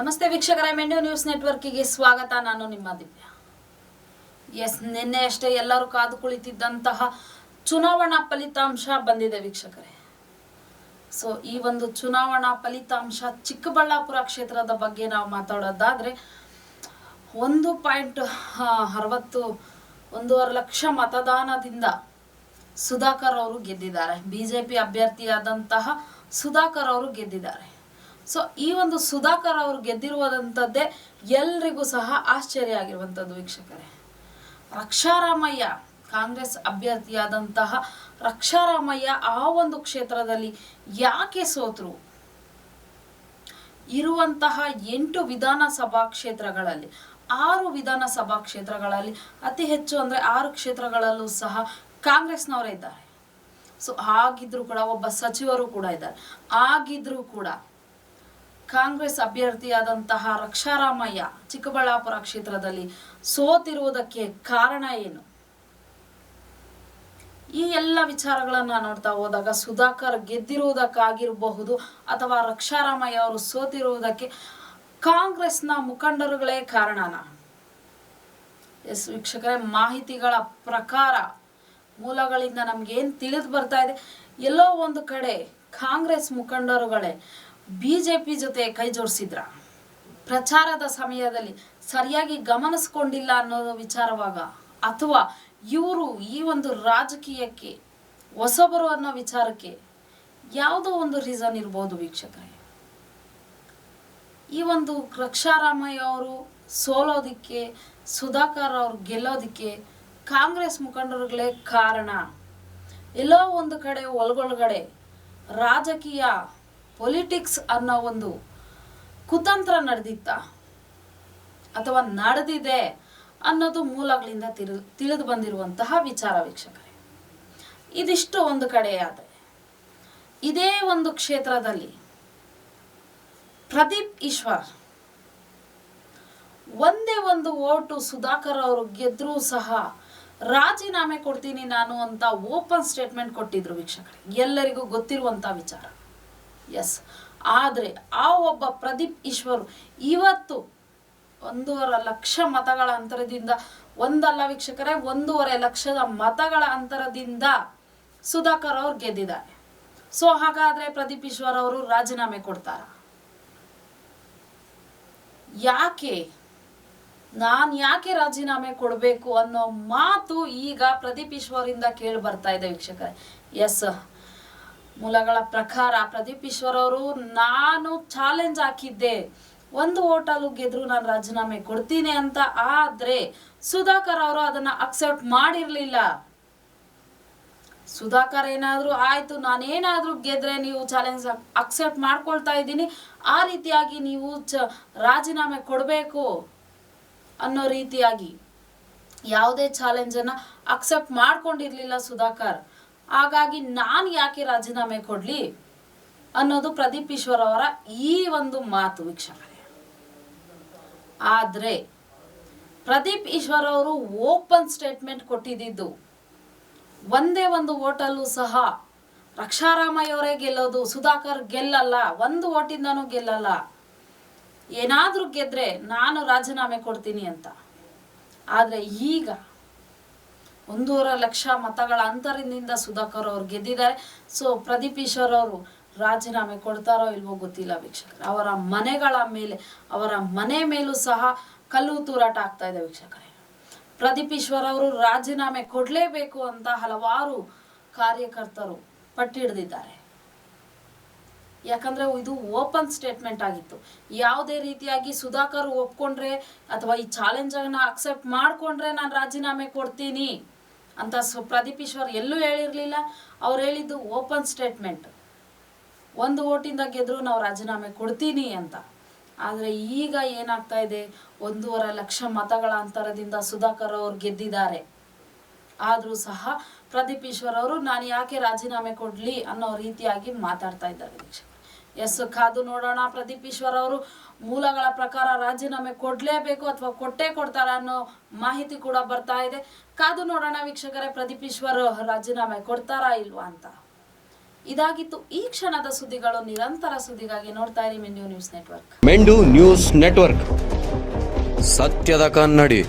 ನಮಸ್ತೆ ವೀಕ್ಷಕರ ಮೆಂಡು ನ್ಯೂಸ್ ನೆಟ್ವರ್ಕಿಗೆ ಸ್ವಾಗತ. ನಾನು ನಿಮ್ಮ ದಿವ್ಯ. ಎಸ್, ನಿನ್ನೆ ಅಷ್ಟೇ ಎಲ್ಲರೂ ಕಾದು ಕುಳಿತಿದ್ದಂತಹ ಚುನಾವಣಾ ಫಲಿತಾಂಶ ಬಂದಿದೆ ವೀಕ್ಷಕರೇ. ಸೊ ಈ ಒಂದು ಚುನಾವಣಾ ಫಲಿತಾಂಶ ಚಿಕ್ಕಬಳ್ಳಾಪುರ ಕ್ಷೇತ್ರದ ಬಗ್ಗೆ ನಾವು ಮಾತಾಡೋದಾದ್ರೆ, ಒಂದು ಪಾಯಿಂಟ್ ಅರವತ್ತು, ಒಂದೂವರೆ ಲಕ್ಷ ಮತದಾನದಿಂದ ಸುಧಾಕರ್ ಅವರು ಗೆದ್ದಿದ್ದಾರೆ. ಬಿಜೆಪಿ ಅಭ್ಯರ್ಥಿಯಾದಂತಹ ಸುಧಾಕರ್ ಅವರು ಗೆದ್ದಿದ್ದಾರೆ. ಸೊ ಈ ಒಂದು ಸುಧಾಕರ್ ಅವರು ಗೆದ್ದಿರುವಂಥದ್ದೇ ಎಲ್ರಿಗೂ ಸಹ ಆಶ್ಚರ್ಯ ಆಗಿರುವಂಥದ್ದು ವೀಕ್ಷಕರೇ. ರಕ್ಷಾರಾಮಯ್ಯ, ಕಾಂಗ್ರೆಸ್ ಅಭ್ಯರ್ಥಿಯಾದಂತಹ ರಕ್ಷಾರಾಮಯ್ಯ ಆ ಒಂದು ಕ್ಷೇತ್ರದಲ್ಲಿ ಯಾಕೆ ಸೋತರು? ಇರುವಂತಹ ಎಂಟು ವಿಧಾನಸಭಾ ಕ್ಷೇತ್ರಗಳಲ್ಲಿ, ಆರು ವಿಧಾನಸಭಾ ಕ್ಷೇತ್ರಗಳಲ್ಲಿ, ಅತಿ ಹೆಚ್ಚು ಅಂದ್ರೆ ಆರು ಕ್ಷೇತ್ರಗಳಲ್ಲೂ ಸಹ ಕಾಂಗ್ರೆಸ್ನವರೇ ಇದ್ದಾರೆ. ಸೊ ಹಾಗಿದ್ರು ಕೂಡ ಒಬ್ಬ ಸಚಿವರು ಕೂಡ ಇದ್ದಾರೆ. ಆಗಿದ್ರು ಕೂಡ ಕಾಂಗ್ರೆಸ್ ಅಭ್ಯರ್ಥಿಯಾದಂತಹ ರಕ್ಷಾರಾಮಯ್ಯ ಚಿಕ್ಕಬಳ್ಳಾಪುರ ಕ್ಷೇತ್ರದಲ್ಲಿ ಸೋತಿರುವುದಕ್ಕೆ ಕಾರಣ ಏನು? ಈ ಎಲ್ಲ ವಿಚಾರಗಳನ್ನ ನೋಡ್ತಾ ಹೋದಾಗ ಸುಧಾಕರ್ ಗೆದ್ದಿರುವುದಕ್ಕಾಗಿರಬಹುದು ಅಥವಾ ರಕ್ಷಾರಾಮಯ್ಯ ಅವರು ಸೋತಿರುವುದಕ್ಕೆ ಕಾಂಗ್ರೆಸ್ನ ಮುಖಂಡರುಗಳೇ ಕಾರಣನ? ಎಸ್ ವೀಕ್ಷಕರೇ, ಮಾಹಿತಿಗಳ ಪ್ರಕಾರ ಮೂಲಗಳಿಂದ ನಮ್ಗೆ ಏನು ತಿಳಿದು ಬರ್ತಾ ಇದೆ? ಎಲ್ಲೋ ಒಂದು ಕಡೆ ಕಾಂಗ್ರೆಸ್ ಮುಖಂಡರುಗಳೇ ಬಿಜೆಪಿ ಜೊತೆ ಕೈ ಜೋಡಿಸಿದ್ರ? ಪ್ರಚಾರದ ಸಮಯದಲ್ಲಿ ಸರಿಯಾಗಿ ಗಮನಿಸ್ಕೊಂಡಿಲ್ಲ ಅನ್ನೋ ವಿಚಾರವಾಗ ಅಥವಾ ಇವರು ಈ ಒಂದು ರಾಜಕೀಯಕ್ಕೆ ಹೊಸಬರು ಅನ್ನೋ ವಿಚಾರಕ್ಕೆ ಯಾವುದೋ ಒಂದು ರೀಸನ್ ಇರ್ಬೋದು ವೀಕ್ಷಕರೇ. ಈ ಒಂದು ರಕ್ಷಾರಾಮಯ್ಯ ಅವರು ಸೋಲೋದಿಕ್ಕೆ, ಸುಧಾಕರ್ ಅವ್ರು ಗೆಲ್ಲೋದಿಕ್ಕೆ ಕಾಂಗ್ರೆಸ್ ಮುಖಂಡರುಗಳೇ ಕಾರಣ. ಎಲ್ಲೋ ಒಂದು ಕಡೆ, ಒಳಗೊಳಗಡೆ ರಾಜಕೀಯ ಪೊಲಿಟಿಕ್ಸ್ ಅನ್ನೋ ಒಂದು ಕುತಂತ್ರ ನಡೆದಿತ್ತ. ಅಥವಾ ನಡೆದಿದೆ ಅನ್ನೋದು ಮೂಲಗಳಿಂದ ತಿರು, ತಿಳಿದು ಬಂದಿರುವಂತಹ ವಿಚಾರ ವೀಕ್ಷಕರೇ. ಇದಿಷ್ಟು ಒಂದು ಕಡೆಯಾದರೆ. ಇದೇ ಒಂದು ಕ್ಷೇತ್ರದಲ್ಲಿ ಪ್ರದೀಪ್ ಈಶ್ವರ್ ಒಂದೇ ಒಂದು ಓಟು ಸುಧಾಕರ್ ಅವರು ಗೆದ್ರೂ ಸಹ ರಾಜೀನಾಮೆ ಕೊಡ್ತೀನಿ ನಾನು ಅಂತ ಓಪನ್ ಸ್ಟೇಟ್ಮೆಂಟ್ ಕೊಟ್ಟಿದ್ರು ವೀಕ್ಷಕರೇ. ಎಲ್ಲರಿಗೂ ಗೊತ್ತಿರುವಂಥ ವಿಚಾರ. ಎಸ್ ಆದರೆ ಆ ಒಬ್ಬ ಪ್ರದೀಪ್ ಈಶ್ವರ್ ಇವತ್ತು ಒಂದೂವರೆ ಲಕ್ಷ ಮತಗಳ ಅಂತರದಿಂದ, ಒಂದಲ್ಲ ವೀಕ್ಷಕರೇ, ಒಂದೂವರೆ ಲಕ್ಷದ ಮತಗಳ ಅಂತರದಿಂದ ಸುಧಾಕರ್ ಅವ್ರು ಗೆದ್ದಿದ್ದಾರೆ. ಸೊ ಹಾಗಾದ್ರೆ ಪ್ರದೀಪ್ ಈಶ್ವರ್ ಅವರು ರಾಜೀನಾಮೆ ಕೊಡ್ತಾರ? ಯಾಕೆ? ನಾನ್ ಯಾಕೆ ರಾಜೀನಾಮೆ ಕೊಡಬೇಕು ಅನ್ನೋ ಮಾತು ಈಗ ಪ್ರದೀಪ್ ಈಶ್ವರಿಂದ ಕೇಳಿ ಬರ್ತಾ ಇದೆ ವೀಕ್ಷಕರೇ. ಎಸ್ ಮೂಲಗಳ ಪ್ರಕಾರ ಪ್ರದೀಪ್ ಈಶ್ವರ್ ಅವರು, ನಾನು ಚಾಲೆಂಜ್ ಹಾಕಿದ್ದೆ. ಒಂದು ಓಟಲು ಗೆದ್ರು ನಾನು ರಾಜೀನಾಮೆ ಕೊಡ್ತೀನಿ ಅಂತ. ಆದ್ರೆ ಸುಧಾಕರ್ ಅವರು ಅದನ್ನ ಅಕ್ಸೆಪ್ಟ್ ಮಾಡಿರ್ಲಿಲ್ಲ. ಸುಧಾಕರ್ ಏನಾದ್ರು ಆಯ್ತು, ನಾನೇನಾದ್ರೂ ಗೆದ್ರೆ ನೀವು ಚಾಲೆಂಜ್ ಅಕ್ಸೆಪ್ಟ್ ಮಾಡ್ಕೊಳ್ತಾ ಇದ್ದೀನಿ. ಆ ರೀತಿಯಾಗಿ ನೀವು ಚ, ರಾಜೀನಾಮೆ ಕೊಡಬೇಕು ಅನ್ನೋ ರೀತಿಯಾಗಿ ಯಾವುದೇ ಚಾಲೆಂಜನ್ನು ಅಕ್ಸೆಪ್ಟ್ ಮಾಡ್ಕೊಂಡಿರ್ಲಿಲ್ಲ ಸುಧಾಕರ್. ಹಾಗಾಗಿ ನಾನು ಯಾಕೆ ರಾಜೀನಾಮೆ ಕೊಡ್ಲಿ ಅನ್ನೋದು ಪ್ರದೀಪ್ ಈಶ್ವರ್ ಅವರ ಈ ಒಂದು ಮಾತು ವೀಕ್ಷಕರೇ. ಆದ್ರೆ ಪ್ರದೀಪ್ ಈಶ್ವರ್ ಅವರು ಓಪನ್ ಸ್ಟೇಟ್ಮೆಂಟ್ ಕೊಟ್ಟಿದ್ದು ಒಂದೇ ಒಂದು ಓಟಲ್ಲೂ ಸಹ ರಕ್ಷಾರಾಮಯ್ಯವರೇ ಗೆಲ್ಲೋದು, ಸುಧಾಕರ್ ಗೆಲ್ಲಲ್ಲ, ಒಂದು ಓಟಿಂದನೂ ಗೆಲ್ಲಲ್ಲ. ಏನಾದರೂ ಗೆದ್ರೆ ನಾನು ರಾಜೀನಾಮೆ ಕೊಡ್ತೀನಿ ಅಂತ. ಆದ್ರೆ ಈಗ ಒಂದೂವರೆ ಲಕ್ಷ ಮತಗಳ ಅಂತರದಿಂದ ಸುಧಾಕರ್ ಅವರು ಗೆದ್ದಿದ್ದಾರೆ. ಸೊ ಪ್ರದೀಪ್ ಈಶ್ವರ್ ಅವರು ರಾಜೀನಾಮೆ ಕೊಡ್ತಾರೋ ಇಲ್ವೋ ಗೊತ್ತಿಲ್ಲ ವೀಕ್ಷಕರೇ. ಅವರ ಮನೆಗಳ ಮೇಲೆ, ಅವರ ಮನೆ ಮೇಲೂ ಸಹ ಕಲ್ಲು ತೂರಾಟ ಆಗ್ತಾ ಇದೆ ವೀಕ್ಷಕರೇ. ಪ್ರದೀಪ್ ಈಶ್ವರ್ ಅವರು ರಾಜೀನಾಮೆ ಕೊಡಲೇಬೇಕು ಅಂತ ಹಲವಾರು ಕಾರ್ಯಕರ್ತರು ಪಟ್ಟಿಡ್ದಿದ್ದಾರೆ ಯಾಕಂದ್ರೆ ಇದು ಓಪನ್ ಸ್ಟೇಟ್ಮೆಂಟ್ ಆಗಿತ್ತು. ಯಾವುದೇ ರೀತಿಯಾಗಿ ಸುಧಾಕರ್ ಒಪ್ಕೊಂಡ್ರೆ ಅಥವಾ ಈ ಚಾಲೆಂಜ್ ಅಕ್ಸೆಪ್ಟ್ ಮಾಡ್ಕೊಂಡ್ರೆ ನಾನು ರಾಜೀನಾಮೆ ಕೊಡ್ತೀನಿ. ಅಂತ ಸು ಪ್ರದೀಪ್ ಈಶ್ವರ್ ಎಲ್ಲೂ ಹೇಳಿರಲಿಲ್ಲ. ಅವ್ರು ಹೇಳಿದ್ದು ಓಪನ್ ಸ್ಟೇಟ್ಮೆಂಟ್. ಒಂದು ಓಟಿಂದ ಗೆದ್ರು ನಾವು ರಾಜೀನಾಮೆ ಕೊಡ್ತೀನಿ ಅಂತ. ಆದರೆ ಈಗ ಏನಾಗ್ತಾ ಇದೆ? ಒಂದೂವರೆ ಲಕ್ಷ ಮತಗಳ ಅಂತರದಿಂದ ಸುಧಾಕರ್ ಅವ್ರು ಗೆದ್ದಿದ್ದಾರೆ. ಆದರೂ ಸಹ ಪ್ರದೀಪ್ ಈಶ್ವರ್ ಅವರು, ನಾನು ಯಾಕೆ ರಾಜೀನಾಮೆ ಕೊಡಲಿ ಅನ್ನೋ ರೀತಿಯಾಗಿ ಮಾತಾಡ್ತಾ ಇದ್ದಾರೆ ಎಸ್ ಕಾದು ನೋಡೋಣ ಪ್ರದೀಪ್ ಈಶ್ವರ್ ಅವರು. ಮೂಲಗಳ ಪ್ರಕಾರ ರಾಜೀನಾಮೆ ಕೊಡ್ಲೇಬೇಕು ಅಥವಾ ಕೊಟ್ಟೇ ಕೊಡ್ತಾರ ಅನ್ನೋ ಮಾಹಿತಿ ಕೂಡ ಬರ್ತಾ ಇದೆ. ಕಾದು ನೋಡೋಣ ವೀಕ್ಷಕರೇ, ಪ್ರದೀಪ್ ಈಶ್ವರ್ ರಾಜೀನಾಮೆ ಕೊಡ್ತಾರಾ ಇಲ್ವಾ ಅಂತ. ಇದಾಗಿತ್ತು ಈ ಕ್ಷಣದ ಸುದ್ದಿಗಳು. ನಿರಂತರ ಸುದ್ದಿಗಾಗಿ ನೋಡ್ತಾ ಇರಿ Mendu news network. Mendu news network. ಸತ್ಯದ ಕನ್ನಡಿ.